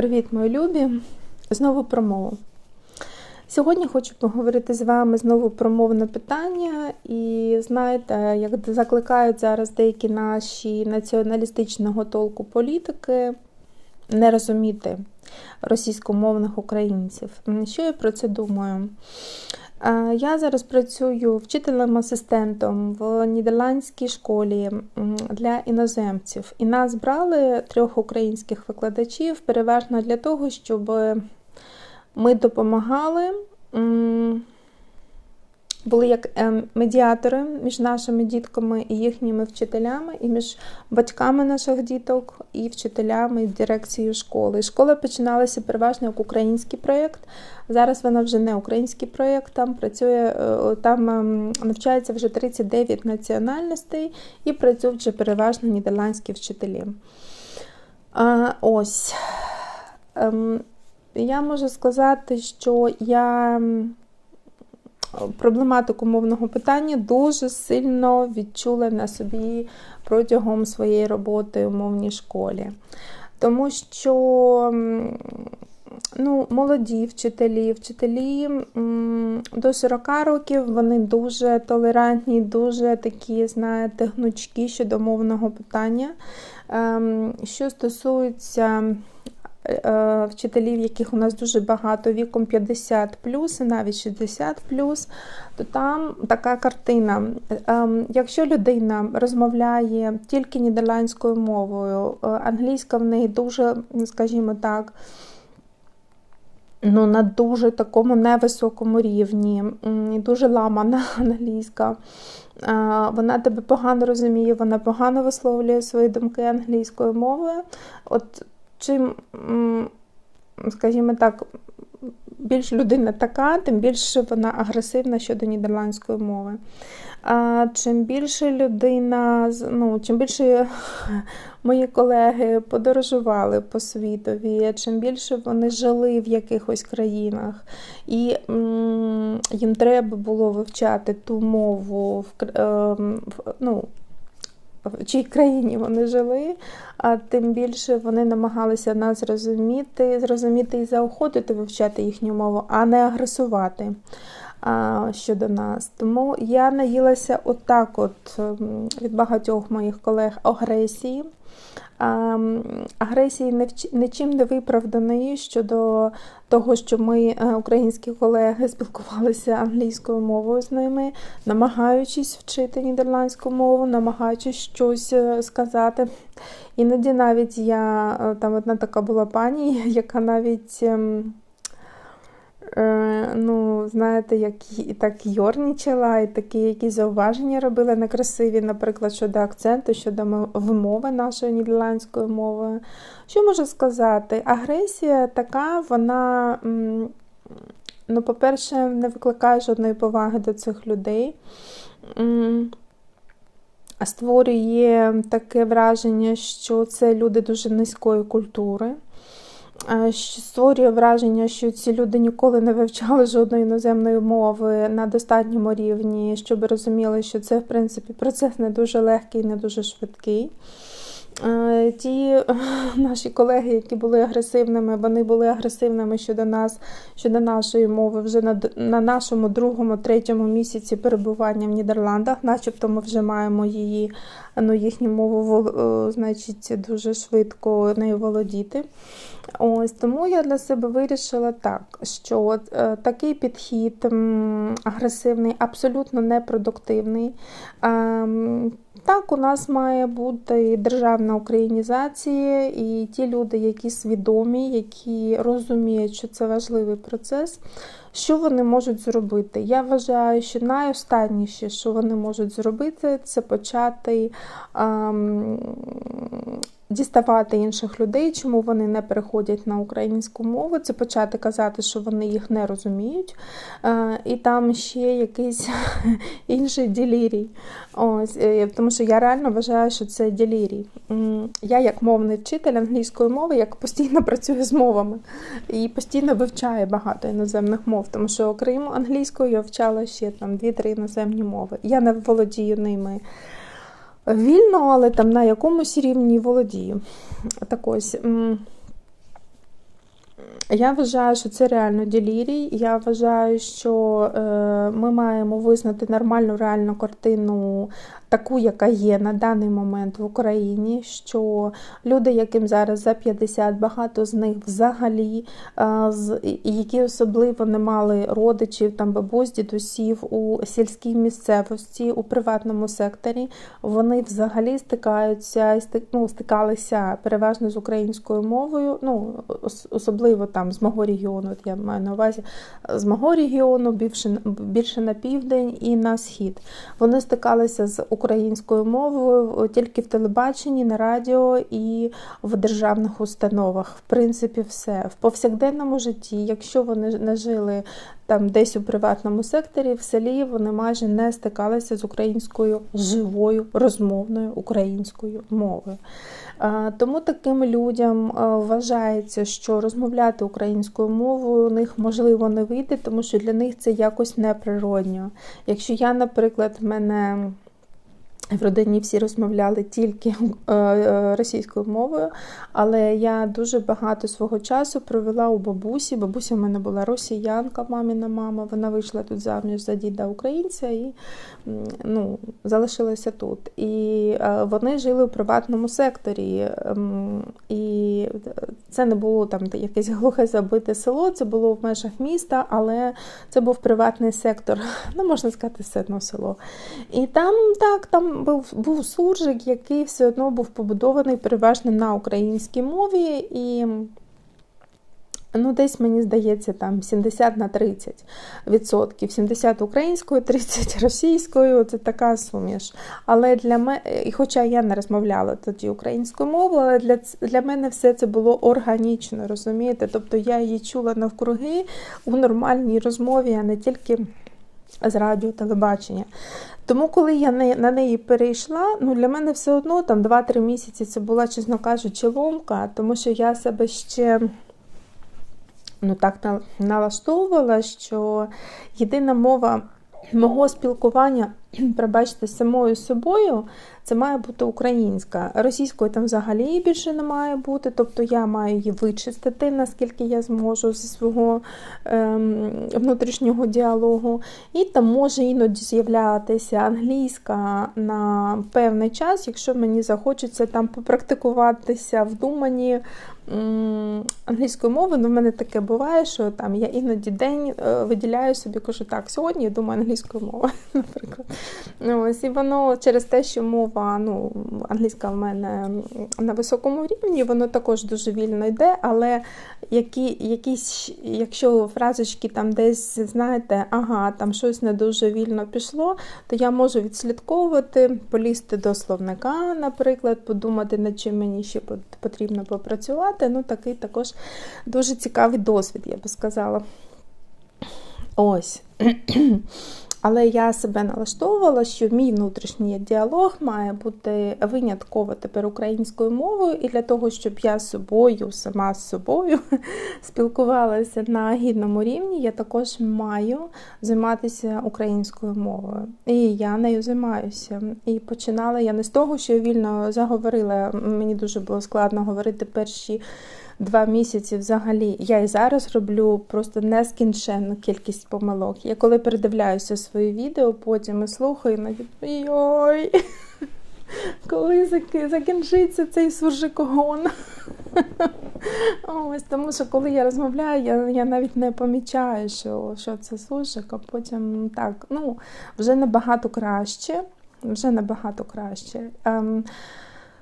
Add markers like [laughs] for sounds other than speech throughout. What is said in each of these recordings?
Привіт, мої любі! Знову про мову. Сьогодні хочу поговорити з вами знову про мовне питання. І знаєте, як закликають зараз деякі наші націоналістичного толку політики не розуміти російськомовних українців. Що я про це думаю? Я зараз працюю вчителем-асистентом в нідерландській школі для іноземців, і нас брали трьох українських викладачів переважно для того, щоб ми допомагали були як ем, медіатори між нашими дітками і їхніми вчителями, і між батьками наших діток, і вчителями, і дирекцією школи. Школа починалася переважно як український проєкт. Зараз вона вже не український проєкт, там працює, е, там ем, навчається вже 39 національностей і працюють вже переважно нідерландські вчителі. А, Ось. Ем, я можу сказати, що я проблематику мовного питання дуже сильно відчула на собі протягом своєї роботи у мовній школі. Тому що ну, молоді вчителі, вчителі до 40 років вони дуже толерантні, дуже такі, знаєте, гнучкі щодо мовного питання. Ем, що стосується вчителів, яких у нас дуже багато, віком 50 і навіть 60 то там така картина. Ем, якщо людина розмовляє тільки нідерландською мовою, е, англійська в неї дуже, скажімо так, ну, на дуже такому невисокому рівні, дуже ламана [laughs] англійська. Вона тебе погано розуміє, вона погано висловлює свої думки англійською мовою. От чим, скажімо так, більш людина така, тим більше вона агресивна щодо нідерландської мови. А Чим більше людина, ну, чим більше [laughs] мої колеги подорожували по світові, чим більше вони жили в якихось країнах, і їм треба було вивчати ту мову в, е, ну, в чій країні вони жили, а тим більше вони намагалися нас зрозуміти, зрозуміти і заохотити вивчати їхню мову, а не агресувати а, щодо нас. Тому я наїлася отак, от ем, від багатьох моїх колег агресії агресії нічим не виправданої щодо того, що ми, е, українські колеги, спілкувалися англійською мовою з ними, намагаючись вчити нідерландську мову, намагаючись щось е, сказати. Іноді навіть я е, там одна така була пані, [laughs] яка навіть. Е, ну, знаєте, як і так йорнічала, і такі якісь зауваження робила некрасиві, наприклад, щодо акценту, щодо вимови нашої нідерландської мови. Що можу сказати? Агресія така, вона, ну, по-перше, не викликає жодної поваги до цих людей. Створює таке враження, що це люди дуже низької культури створює враження, що ці люди ніколи не вивчали жодної іноземної мови на достатньому рівні, щоб розуміли, що це в принципі процес не дуже легкий, не дуже швидкий. Е, ті [laughs] наші колеги, які були агресивними, вони були агресивними щодо нас, щодо нашої мови вже на на нашому другому, третьому місяці перебування в Нідерландах, начебто ми вже маємо її, ну, їхню мову значить, дуже швидко нею володіти. Ось Тому я для себе вирішила так, що е, такий підхід агресивний, абсолютно непродуктивний. Так, у нас має бути державна українізація, і ті люди, які свідомі, які розуміють, що це важливий процес, що вони можуть зробити? Я вважаю, що найостанніше, що вони можуть зробити, це почати. Ем, діставати інших людей, чому вони не переходять на українську мову, це почати казати, що вони їх не розуміють. Е, і там ще якийсь [laughs] інший ділірій. Ось, е, Тому що я реально вважаю, що це ділірій. Я, як мовний вчитель англійської мови, як постійно [laughs] працюю з мовами і постійно вивчаю багато іноземних мов, тому що окрім англійської я вчала ще там дві-три іноземні мови. Я не володію ними вільно, але там на якомусь рівні володію. Так ось. Я вважаю, що це реально ділірій. Я вважаю, що е, ми маємо визнати нормальну реальну картину таку, яка є на даний момент в Україні. Що люди, яким зараз за 50, багато з них взагалі, які особливо не мали родичів, там бабусь, дідусів у сільській місцевості, у приватному секторі, вони взагалі стикаються ну, стикалися переважно з українською мовою, ну особливо там з мого регіону, я маю на увазі з мого регіону, більше більше на південь і на схід. Вони стикалися з українською мовою тільки в телебаченні, на радіо і в державних установах. В принципі, все в повсякденному житті. Якщо вони не жили там десь у приватному секторі, в селі вони майже не стикалися з українською живою розмовною українською мовою. Тому таким людям вважається, що розмовляти українською мовою у них можливо не вийде, тому що для них це якось неприродньо. Якщо я, наприклад, мене в родині всі розмовляли тільки е, е, російською мовою, але я дуже багато свого часу провела у бабусі. Бабуся в мене була росіянка, маміна мама. Вона вийшла тут заміж за діда українця і ну, залишилася тут. І е, вони жили у приватному секторі. Ем, і це не було там якесь глухе забите село, це було в межах міста, але це був приватний сектор, [laughs] ну можна сказати, все одно село. І там так, там був був суржик, який все одно був побудований переважно на українській мові, і ну, десь, мені здається, там 70 на 30 відсотків. 70 українською, 30 [laughs] російською це така суміш. Але для мене, і хоча я не розмовляла тоді українською мовою, але для для мене все це було органічно, розумієте? Тобто я її чула навкруги у нормальній розмові, а не тільки з радіо, телебачення. Тому, коли я на неї перейшла, ну для мене все одно там 2-3 місяці це була, чесно кажучи, ломка, тому що я себе ще ну так налаштовувала, що єдина мова мого спілкування, [clears throat] пробачте, самою собою, це має бути українська. Російської там взагалі більше не має бути, тобто я маю її вичистити, наскільки я зможу зі свого ем, внутрішнього діалогу. І там може іноді з'являтися англійська на певний час, якщо мені захочеться там попрактикуватися в думанні англійської мови, ну в мене таке буває, що там я іноді день е, виділяю собі, кажу, так, сьогодні я думаю англійською мовою, [laughs] наприклад. Ось, І воно через те, що мова, ну, англійська в мене на високому рівні, воно також дуже вільно йде, але які, якісь, якщо фразочки там десь, знаєте, ага, там щось не дуже вільно пішло, то я можу відслідковувати, полізти до словника, наприклад, подумати, над чим мені ще потрібно попрацювати. Ну, такий також дуже цікавий досвід, я би сказала. Ось. Але я себе налаштовувала, що мій внутрішній діалог має бути винятково тепер українською мовою, і для того, щоб я з собою, сама з собою [laughs] спілкувалася на гідному рівні, я також маю займатися українською мовою. І я нею займаюся. І починала я не з того, що я вільно заговорила. Мені дуже було складно говорити перші два місяці взагалі. Я і зараз роблю просто нескінченну кількість помилок. Я коли передивляюся свої відео, потім і слухаю, навіть ой, [laughs] коли закінчиться цей суржикогон. [laughs] Ось, Тому що коли я розмовляю, я я навіть не помічаю, що що це суржик, а потім так, ну, вже набагато краще. Вже набагато краще. Ем,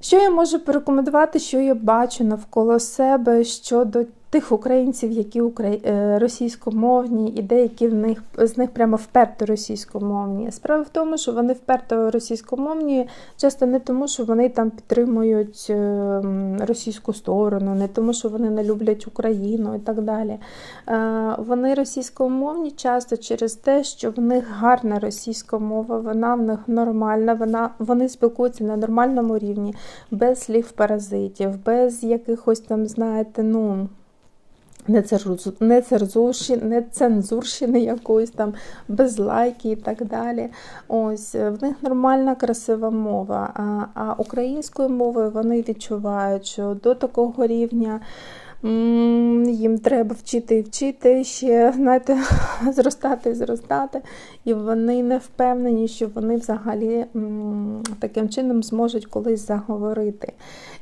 що я можу порекомендувати, що я бачу навколо себе щодо тих українців, які е, російськомовні, і деякі в них з них прямо вперто російськомовні. Справа в тому, що вони вперто російськомовні, часто не тому, що вони там підтримують е, російську сторону, не тому, що вони не люблять Україну і так далі. Е, вони російськомовні часто через те, що в них гарна російська мова, вона в них нормальна, вона вони спілкуються на нормальному рівні, без слів паразитів, без якихось там, знаєте, ну нецензурщини якоїсь там, без лайки і так далі. Ось, В них нормальна, красива мова. А, а українською мовою вони відчувають, що до такого рівня їм треба вчити і вчити, ще знаєте, [laughs] зростати і зростати, і вони не впевнені, що вони взагалі таким чином зможуть колись заговорити.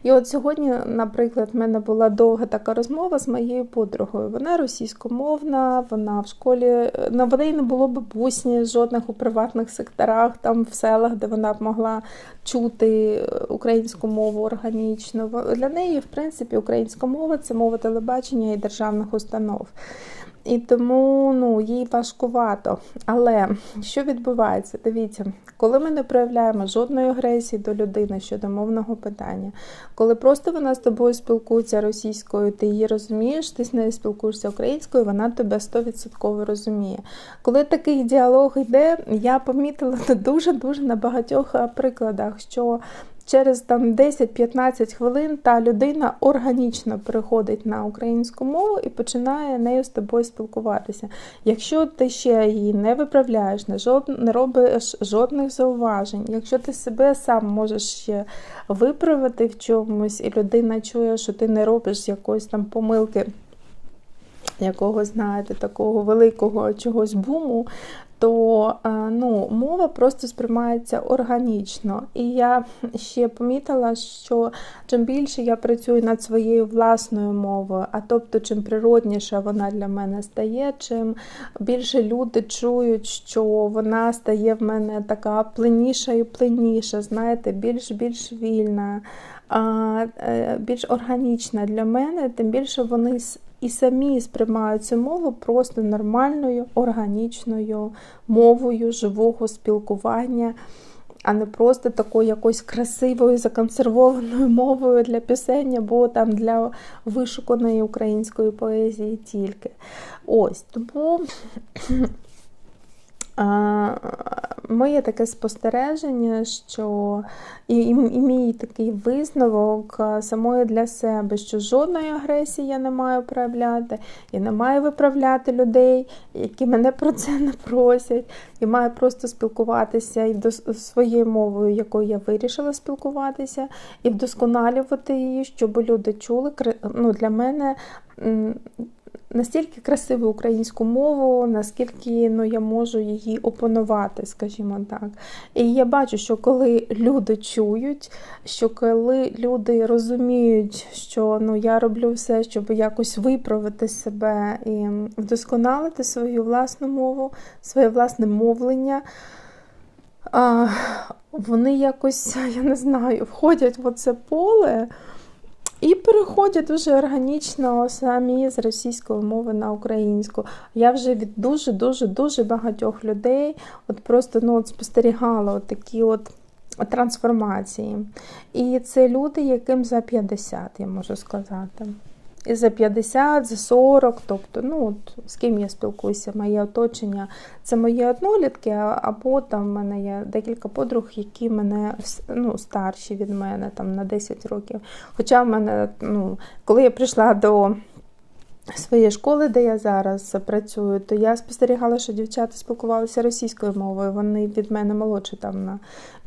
І от сьогодні, наприклад, в мене була довга така розмова з моєю подругою. Вона російськомовна, вона в школі на неї не було бабусні жодних у приватних секторах, там в селах, де вона б могла чути українську мову органічно. Для неї, в принципі, українська мова це мова телебачення і державних установ. І тому ну, їй важкувато. Але що відбувається? Дивіться, коли ми не проявляємо жодної агресії до людини щодо мовного питання, коли просто вона з тобою спілкується російською, ти її розумієш, ти з нею спілкуєшся українською, вона тебе 100% розуміє. Коли такий діалог йде, я помітила дуже-дуже на багатьох прикладах, що через там 10-15 хвилин та людина органічно переходить на українську мову і починає нею з тобою спілкуватися. Якщо ти ще її не виправляєш, не, жод... не робиш жодних зауважень, якщо ти себе сам можеш ще виправити в чомусь, і людина чує, що ти не робиш якоїсь там помилки. Якого, знаєте, такого великого чогось буму, то е, ну, мова просто сприймається органічно. І я ще помітила, що чим більше я працюю над своєю власною мовою, а тобто, чим природніша вона для мене стає, чим більше люди чують, що вона стає в мене така пленіша і пленіша, знаєте, більш-більш вільна. Е, більш органічна для мене, тим більше вони і самі сприймають цю мову просто нормальною, органічною мовою живого спілкування, а не просто такою якоюсь красивою, законсервованою мовою для пісень або там для вишуканої української поезії тільки. Ось тому. Моє таке спостереження, що і, і, і мій такий висновок самої для себе, що жодної агресії я не маю проявляти, я не маю виправляти людей, які мене про це не просять. Я маю просто спілкуватися і до своєю мовою, якою я вирішила спілкуватися, і вдосконалювати її, щоб люди чули. Ну, Для мене настільки красиву українську мову, наскільки ну, я можу її опанувати, скажімо так. І я бачу, що коли люди чують, що коли люди розуміють, що ну, я роблю все, щоб якось виправити себе і вдосконалити свою власну мову, своє власне мовлення. Вони якось, я не знаю, входять в це поле. І переходять дуже органічно самі з російської мови на українську. Я вже від дуже-дуже дуже багатьох людей от просто ну, от спостерігала от такі от трансформації. І це люди, яким за 50, я можу сказати і за 50, за 40, тобто, ну, от, з ким я спілкуюся, моє оточення, це мої однолітки, або там в мене є декілька подруг, які мене ну, старші від мене там на 10 років. Хоча в мене, ну, коли я прийшла до своєї школи, де я зараз працюю, то я спостерігала, що дівчата спілкувалися російською мовою. Вони від мене молодші там на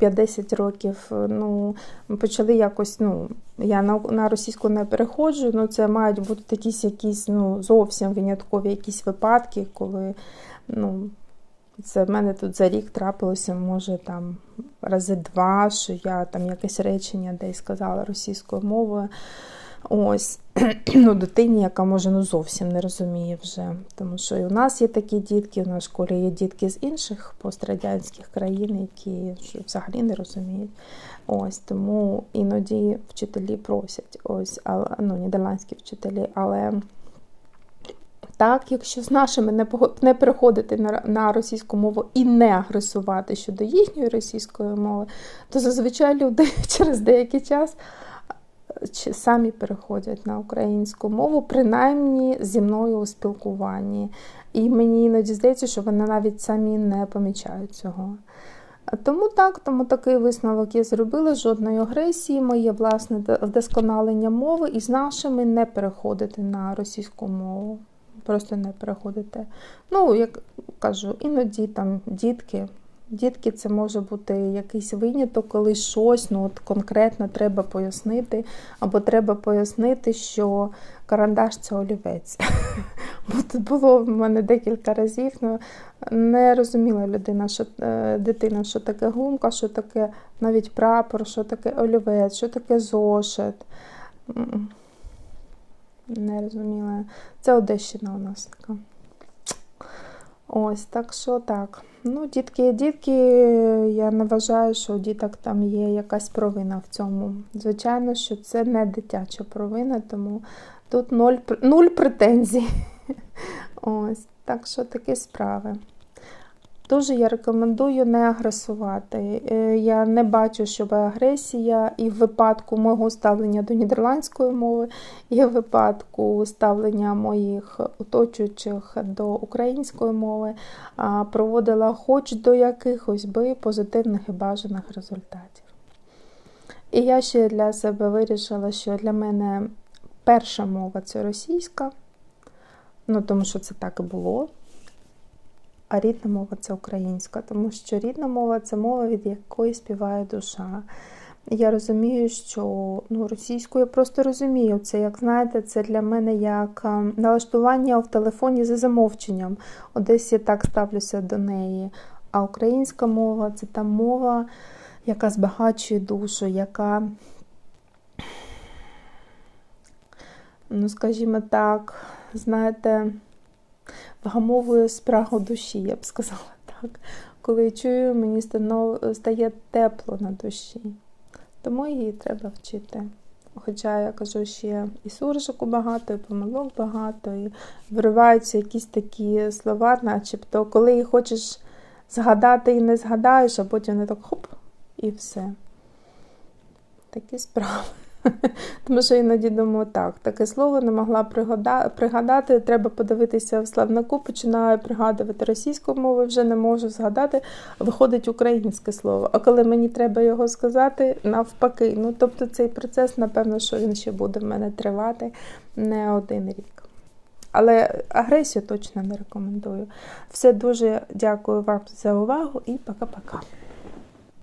5-10 років. Ну, почали якось, ну, я на на російську не переходжу, ну це мають бути якісь якісь ну, зовсім виняткові якісь випадки, коли ну, це в мене тут за рік трапилося, може, там рази два, що я там якесь речення десь сказала російською мовою. Ось ну, дитині, яка може ну, зовсім не розуміє вже. Тому що і у нас є такі дітки, у нас в школі є дітки з інших пострадянських країн, які взагалі не розуміють. Ось Тому іноді вчителі просять, ось, але, ну, нідерландські вчителі, але. Так, якщо з нашими не не переходити на на російську мову і не агресувати щодо їхньої російської мови, то зазвичай люди [laughs] через деякий час самі переходять на українську мову, принаймні зі мною у спілкуванні. І мені іноді здається, що вони навіть самі не помічають цього. Тому так, тому такий висновок я зробила жодної агресії, моє власне вдосконалення мови і з нашими не переходити на російську мову. Просто не переходити. Ну, як кажу, іноді там дітки Дітки, це може бути якийсь виняток, коли щось ну, от конкретно треба пояснити, або треба пояснити, що карандаш це олівець. [laughs] Бо було в мене декілька разів. Ну, не розуміла людина, що е, дитина, що таке гумка, що таке навіть прапор, що таке олівець, що таке зошит. Не розуміла. Це Одещина у нас така. Ось, так що так. Ну, Дітки, дітки, я не вважаю, що у діток там є якась провина в цьому. Звичайно, що це не дитяча провина, тому тут нуль, нуль претензій. [laughs] Ось, так що такі справи. Дуже я рекомендую не агресувати. Е, Я не бачу, щоб агресія і в випадку мого ставлення до нідерландської мови, і в випадку ставлення моїх оточуючих до української мови проводила хоч до якихось би позитивних і бажаних результатів. І я ще для себе вирішила, що для мене перша мова це російська, ну тому що це так і було а рідна мова це українська, тому що рідна мова це мова, від якої співає душа. Я розумію, що ну, російську я просто розумію. Це, як знаєте, це для мене як ем, налаштування в телефоні за замовченням. Одесь я так ставлюся до неї. А українська мова це та мова, яка збагачує душу, яка, ну, скажімо так, знаєте, вгамовує спрагу душі, я б сказала так. Коли чую, мені стає тепло на душі. Тому її треба вчити. Хоча я кажу, ще і суржику багато, і помилок багато, і вириваються якісь такі слова, начебто, коли їх хочеш згадати і не згадаєш, а потім не так хоп, і все. Такі справи. [laughs] Тому що іноді думаю, так, таке слово не могла пригадати. Треба подивитися в словнику, починаю пригадувати російську мову, вже не можу згадати, виходить українське слово. А коли мені треба його сказати, навпаки. Ну, тобто цей процес, напевно, що він ще буде в мене тривати не один рік. Але агресію точно не рекомендую. Все дуже дякую вам за увагу і пока-пока.